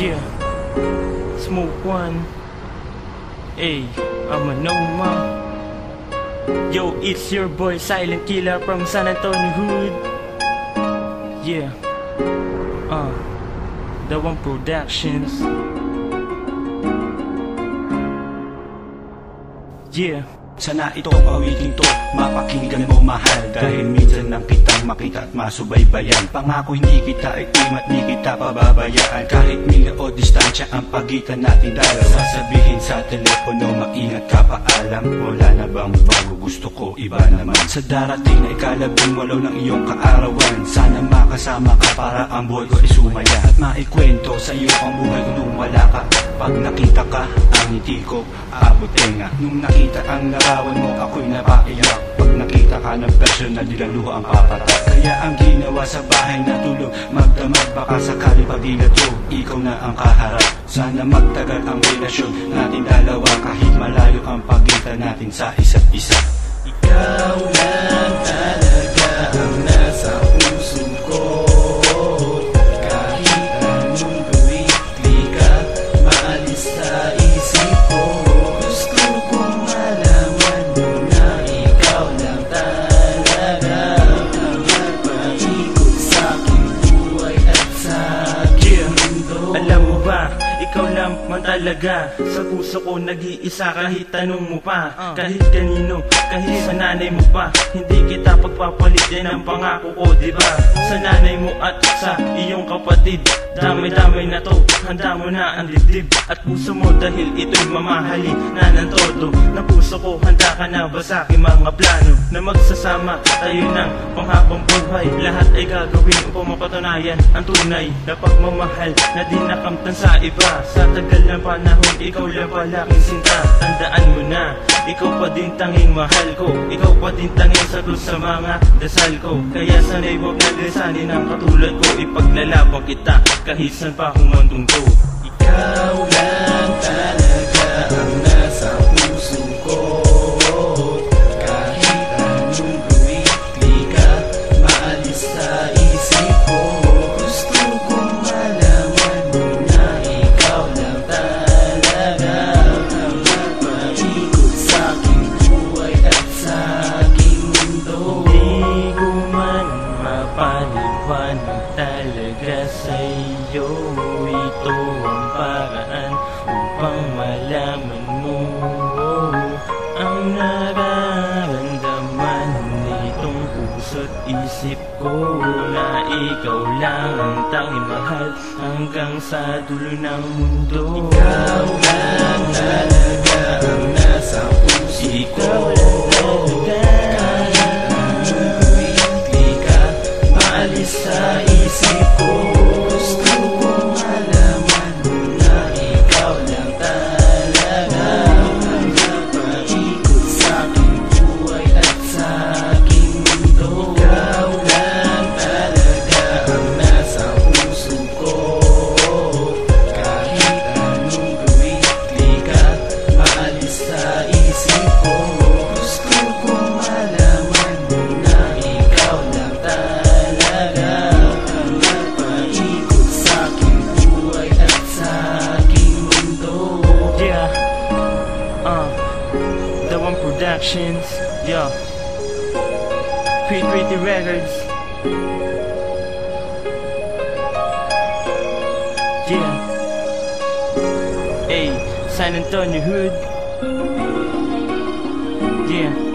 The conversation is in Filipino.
Yeah, smoke one. Hey, I'm a Noma. Yo, it's your boy Silent Killer from San Antonio Hood. Yeah, uh, the one Productions. Yeah. Sana ito awitin to, mapakinggan mo mahal. Dahil minsan lang kitang makita at masubaybayan. Pangako hindi kita itim at di kita pababayaan. Kahit milya o distansya ang pagitan natin dalawa Sasabihin sa telepono, maingat ka paalam. Wala na bang bago gusto ko, iba naman. Sa darating na ikalabing walo ng iyong kaarawan Sana makasama ka para ang buhay ko ay sumaya. At maikwento sa iyo ang buhay ko nung wala ka. Pag nakita ka, ang ngiti ko abot tenga. Nung nakita ang larawan mo, ako'y napaiyak Pag nakita ka ng personal, dilaluha ang papatak. Kaya ang ginawa sa bahay na tulog Magdamag baka sakali pag di na Ikaw na ang kaharap. Sana magtagal ang relasyon natin dalawa Kahit malayo ang pagitan natin sa isa't isa. Ikaw lang Alam mo ba, ikaw lang man talaga Sa puso ko nag-iisa kahit tanong mo pa. Kahit kanino, kahit sa nanay mo pa. Hindi kita pagpapalit din ang pangako ko, di ba? Sa nanay mo at sa iyong kapatid. Damay-damay na to, handa mo na ang dibdib. At puso mo dahil ito'y mamahali na ng todo. Na puso ko, handa ka na ba sa aking mga plano? Na magsasama tayo ng panghabang buhay. Lahat ay gagawin upang mapatunayan ang tunay Na pagmamahal na di nakamtan sa iba Sa tagal ng panahon, ikaw lang palaking sinta. Tandaan mo na, ikaw pa din tanging mahal ko. Ikaw pa din tanging sagot sa mga dasal ko. Kaya sana'y huwag na lisanin ang katulad ko. Ipaglalaban kita kahit saan pa akong mandungto Ikaw lang talaga sa'yo Ito ang paraan upang malaman mo. Ang nararamdaman nitong puso't isip ko Na ikaw lang ang tanging mahal hanggang sa dulo ng mundo. Ikaw lang ang the one productions, yeah, Pretty Pretty Records, yeah, hey, San Antonio Hood, yeah.